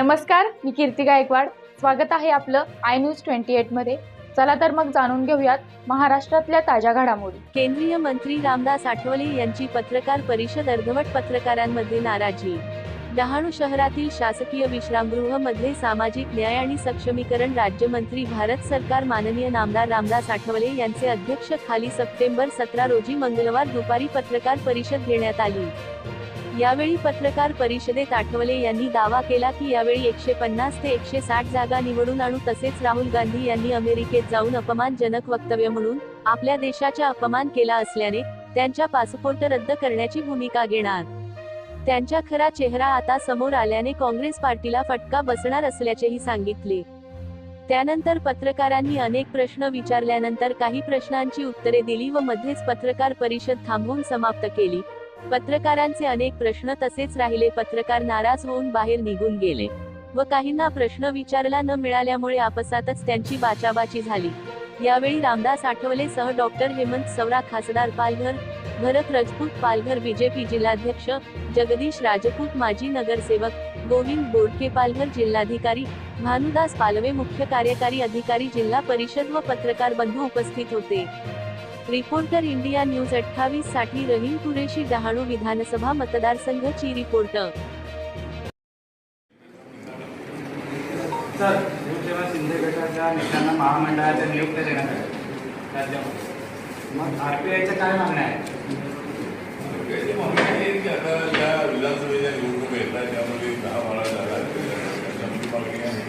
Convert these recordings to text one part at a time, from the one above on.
नमस्कार मी कीर्ती गायकवाड. स्वागत आहे आपलं आय न्यूज ट्वेंटी एटमध्ये चला तर मग जाणून घेऊयात महाराष्ट्रातल्या ताज्या घडामोडी. केंद्रीय मंत्री रामदास आठवले यांची पत्रकार परिषद अर्धवट पत्रकारांमध्ये नाराजी. डहाणू शहरातील शासकीय विश्रामगृहमध्ये सामाजिक न्याय आणि सक्षमीकरण राज्यमंत्री भारत सरकार माननीय नामदार रामदास आठवले यांचे अध्यक्ष खाली सप्टेंबर सतरा रोजी मंगळवार दुपारी पत्रकार परिषद घेण्यात आली. यावेळी पत्रकार परिषदेत आठवले यांनी दावा केला की यावेळी एकशे पन्नास ते एकशे साठ जागा निवडून आणू तसेच राहुल गांधी यांनी अमेरिकेत जाऊन अपमानजनक वक्तव्य म्हणून आपल्या देशाचा अपमान केला असल्याने त्यांच्या पासपोर्ट रद्द करण्याची भूमिका घेणार. त्यांच्या खरा चेहरा आता समोर आल्याने काँग्रेस पार्टीला फटका बसणार असल्याचेही सांगितले. त्यानंतर पत्रकारांनी अनेक प्रश्न विचारल्यानंतर काही प्रश्नांची उत्तरे दिली व मध्येच पत्रकार परिषद थांबवून समाप्त केली. पत्रकारांचे अनेक प्रश्न तसेच राहिले. पत्रकार नाराज होऊन बाहेर निघून गेले व काहींना प्रश्न विचारला न मिळाल्यामुळे आपसातच त्यांची बाचाबाची झाली. यावेळी रामदास आठवले सह डॉक्टर हेमंत सवरा खासदार पालघर भरत राजपूत पालघर बीजेपी जिल्हाध्यक्ष जगदीश राजपूत माजी नगरसेवक गोविंद बोडके पालघर जिल्हाधिकारी भानुदास पालवे मुख्य कार्यकारी अधिकारी जिल्हा परिषद व पत्रकार बंधू उपस्थित होते. Reporter India news अठ्ठावीससाठी Rahim Qureshi Dahanu विधानसभा मतदारसंघची रिपोर्टर सर शिवसेना शिंदे गटाच्या नेत्यांना महामंडळाच्या नियुक्त्या देण्यात आल्या राज्यामध्ये. मग आर पी आयच्या काय मागण्या आहेत त्याची मागणी आहे की आता या विधानसभेच्या निवडणुका येतात त्यामध्ये दहा बारा जागा आहेत. आमची मागणी आहे.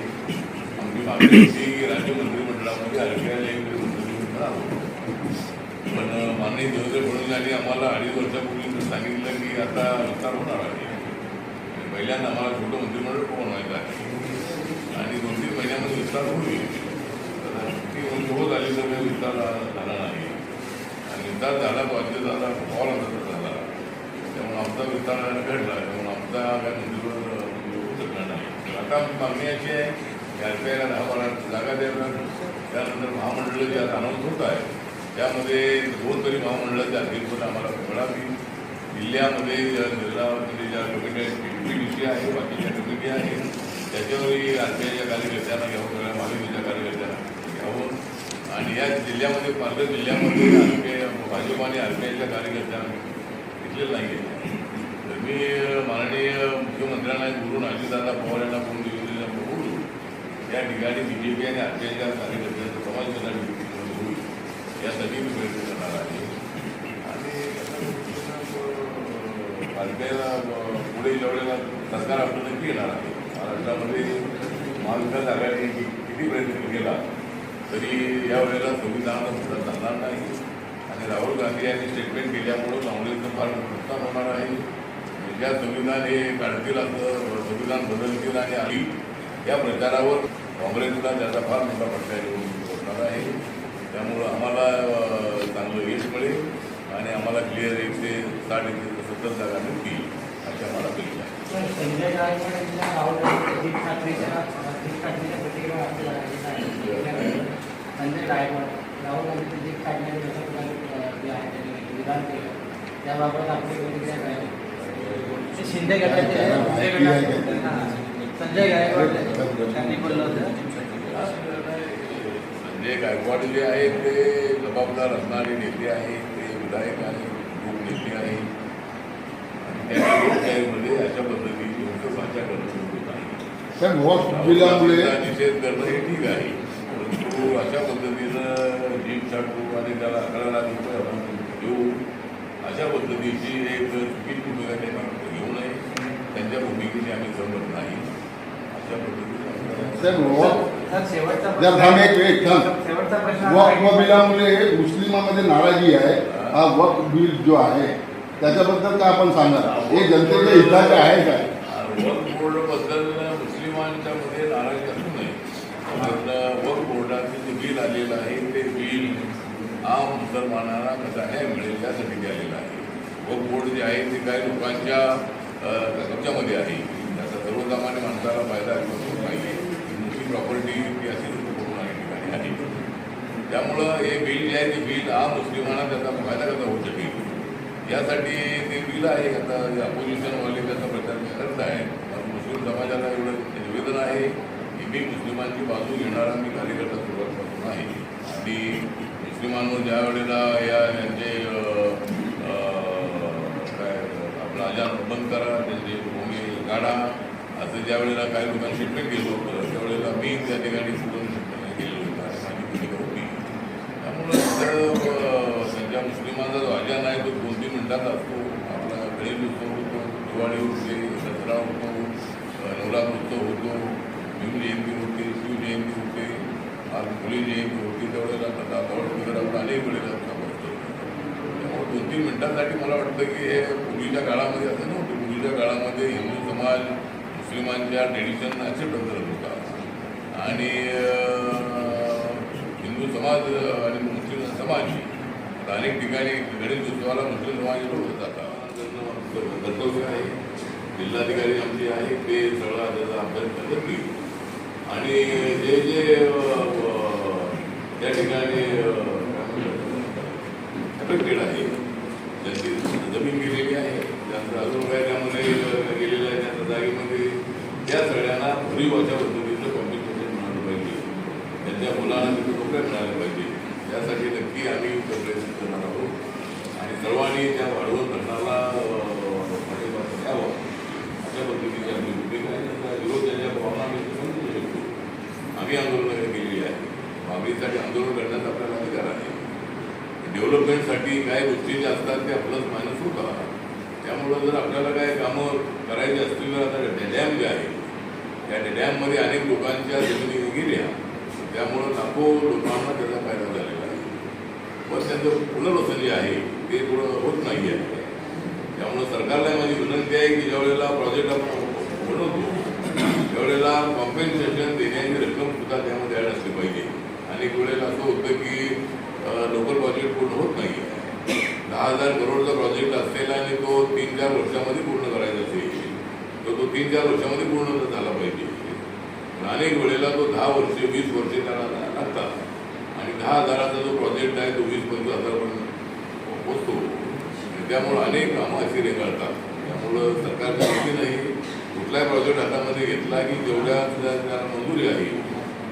आमची मागणी होती की राज्य मंत्रिमंडळामध्ये आरपीआयला एक मंत्री मिळावं पण माननीय देवेंद्र फडणवीस यांनी आम्हाला अडीच वर्षापूर्वी सांगितलं की आता विस्तार होणार आहे. पहिल्यांदा आम्हाला छोटं मंत्रिमंडळ बनवायचं आहे. आणि दोन तीन महिन्यामध्ये विस्तार होईल ती होऊन होत आली तर काही विस्तार झाला नाही. आणि विस्तार झाला पाहिजे झाला कॉल आमचा झाला. त्यामुळे आमचा विस्तार घडला. त्यामुळे आमचा काय मंत्रिमंडळ होऊ शकणार नाही. आता मागणी अशी आहे की आर पी आयला दहा बारा जागा द्याव्या त्यानंतर महामंडळ जे आता अनाऊन्स होत आहे. त्यामध्ये दोन तरी अध्यक्षपद आम्हाला मिळावी जिल्ह्यामध्ये ज्या ज्या लोकांच्या कमिटी आहे बाकीच्या कमिटी आहेत त्याच्यावरही राज्याच्या कार्यकर्त्यांना घ्यावं सगळ्या महाविद्यालयाच्या कार्यकर्त्यांना घ्यावं. आणि या जिल्ह्यामध्ये पालघर जिल्ह्यामध्ये आर पी आय भाजप आणि आर पी आयच्या कार्यकर्त्यांना घेतलेलं नाही आहे तर मी माननीय मुख्यमंत्र्यांना बोलून अजितदादा पवार यांना फोन दिलेला बघून या ठिकाणी बी जे पी आणि आर पी आयच्या कार्यकर्त्यांचा समाज करण्याची यासाठी मी प्रयत्न करणार आहे आणि आर आयला पुढे ज्यावेळेला सरकार आपलं नक्की येणार आहे महाराष्ट्रामध्ये महाविकास आघाडी किती प्रयत्न केला तरी यावेळेला संविधानाला सुद्धा चालणार नाही आणि राहुल गांधी यांनी स्टेटमेंट केल्यामुळं काँग्रेसचं फार नुकसान होणार आहे ज्या संविधान हे काढतील असं संविधान बदलतील आणि आली या प्रचारावर काँग्रेसला त्याचा फार मोठा फटका येऊन होणार आहे. त्यामुळं आम्हाला चांगलं यश मिळेल आणि आम्हाला क्लिअर एकशे साठ एकशे सत्तर जागा मिळतील अशी आम्हाला अपेक्षा शिंदे गटाचे. संजय गायकवाड त्यांनी बोललं होतं. जे आहेत ते जबाबदार असणारे नेते आहेत ते विधायक आहेत उपनेते आहेत आणि त्या लोकशाहीमध्ये अशा पद्धतीची भाषा करणं निषेध करणं हे ठीक आहे. परंतु अशा पद्धतीनं जीप छाटू आणि त्याला अकरा लाख रुपये आपण देऊ अशा पद्धतीची एक चुकीची भूमिका त्यांना घेऊ नये. त्यांच्या भूमिकेची आम्ही सहमत नाही. अशा पद्धतीने जर थांब एक वेळ थांब. वक्फ बिलामुळे मुस्लिमांमध्ये नाराजी आहे. हा वक्फ बिल जो आहे त्याच्याबद्दल काय आपण सांगा हे जनतेच्या हिताचे आहे काय वक्फ बोर्डबद्दल मुस्लिमांच्या मध्ये नाराजी असू नये. वक्फ बोर्डाचं जे बिल आलेलं आहे ते बिल आम मुसलमानांना कसा न्याय मिळेल यासाठी आलेलं आहे. वक्फ बोर्ड जे आहे ते काही लोकांच्या ह्याच्यामध्ये आहे. त्याचा सर्वसामान्य माणसाला फायदा होत नाही. प्रॉपर्टी ती अशी करून आहे ठिकाणी आहे. त्यामुळं हे बिल जे आहे ते बिल हा मुस्लिमांना त्याचा फायदा कसा होऊ शकेल यासाठी ते बिल आहे आता अपोजिशनवाले त्याचा प्रचार करत आहे मुस्लिम समाजाला एवढं निवेदन आहे की मी मुस्लिमांची बाजू घेणारा मी कार्यकर्ता सुरुवातपासून आहे. आणि मुस्लिमांवर ज्या वेळेला या यांचे काय आपला आजार बंद करा त्यांचे भूमी काढा आता ज्या वेळेला काही लोकांना शिकण्यात गेलो होतं त्यावेळेला मी त्या ठिकाणी सुद्धा गेलो होतो आणि माझी भूमिका होती. त्यामुळं त्यांच्या मुस्लिमांचा जो अजान आहे तो दोन तीन मिनिटात असतो. आपला गणेश उत्सव होतो दिवाळी होते दसरा होतो नवरात्र उत्सव होतो भीम जयंती होते शिवजयंती होते आज मुली जयंती होती त्यावेळेला दातावड वगैरे आपण अनेक वेळेला त्यामुळे दोन तीन मिनिटांसाठी मला वाटतं की हे पूर्वीच्या काळामध्ये असं नव्हतं. पूर्वीच्या काळामध्ये हिंदू समाज मुस्लिमांच्या ट्रेडिशन ॲक्सेप्ट करत होता आणि हिंदू समाज आणि मुस्लिम समाज अनेक ठिकाणी गणेश उत्सवाला मुस्लिम समाज लोक जातात कर्तव्य आहे जिल्हाधिकारी आमचे आहे ते सगळा त्याचा अभ्यास करतील आणि जे जे त्या ठिकाणी अफेक्टेड आहे ज्यांची जमीन गेलेली आहे ज्यांचं अजून काय त्यामध्ये गेलेलं आहे त्या जागेमध्ये त्या सगळ्यांना भरीव अशा पद्धतीचं कॉम्पिटिशन मिळालं पाहिजे. त्यांच्या मुलांना तिथे नोकऱ्या मिळाल्या पाहिजे. त्यासाठी नक्की आम्ही प्रयत्न करणार आहोत. आणि सर्वांनी त्या वाढवून धरणाला पाठिंबा द्यावा अशा पद्धतीची आम्ही भूमिका आहे. त्याचा विरोध ज्यांच्या भावना आम्ही समजू शकतो. आम्ही आंदोलनं केलेली आहे. मागणीसाठी आंदोलन करण्याचा आपल्याला अधिकार आहे. डेव्हलपमेंटसाठी काय गोष्टी ज्या असतात त्या प्लस मायनस होतात. त्यामुळं जर आपल्याला काय कामं करायची असतील तर आता डॅम जे आहे त्या डॅममध्ये अनेक लोकांच्या जमिनी गेल्या. त्यामुळं लाखो लोकांना त्याचा फायदा झालेला आहे. पण त्यांचं पुनर्वसन जे आहे ते थोडं होत नाही आहे. त्यामुळं सरकारला माझी विनंती आहे की ज्यावेळेला प्रोजेक्ट आपण बनवतो त्यावेळेला कॉम्पेन्सेशन देण्याची रक्कम सुद्धा त्यामध्ये ॲड असली पाहिजे. अनेक वेळेला असं होतं की लोकल प्रोजेक्ट पूर्ण होत नाही आहे दहा हजार करोडचा प्रोजेक्ट असलेला आणि तो तीन चार वर्षामध्ये पूर्ण करायचा असेल तर तो तीन चार वर्षामध्ये पूर्ण झाला पाहिजे अनेक वेळेला तो दहा वर्षे वीस वर्षे त्याला लागतात आणि दहा हजाराचा जो प्रोजेक्ट आहे तो वीस पंचवीस हजारपर्यंत पोचतो आणि त्यामुळं अनेक कामं अशी रेंगाळतात त्यामुळं सरकारच्या माहिती नाही कुठलाही प्रोजेक्ट हातामध्ये घेतला की जेवढ्या त्याला मंजुरी आहे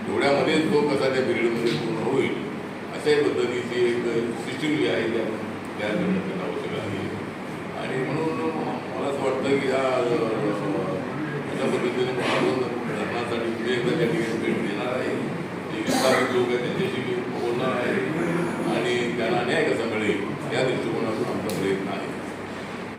तेवढ्यामध्येच तो कसा त्या पिरियडमध्ये पूर्ण होईल अशाही पद्धतीची एक सिस्टीम जी आहे त्या तयार करण्यात आवश्यक आहे आणि म्हणून मला असं वाटतं की ह्या चांगल्या पद्धतीने धरणासाठी मी त्या ठिकाणी भेट देणार आहे. जे विस्थापित लोक आहेत त्यांच्याशी बोलणार आहे. आणि त्यांना न्याय कसा मिळेल? या दिवशी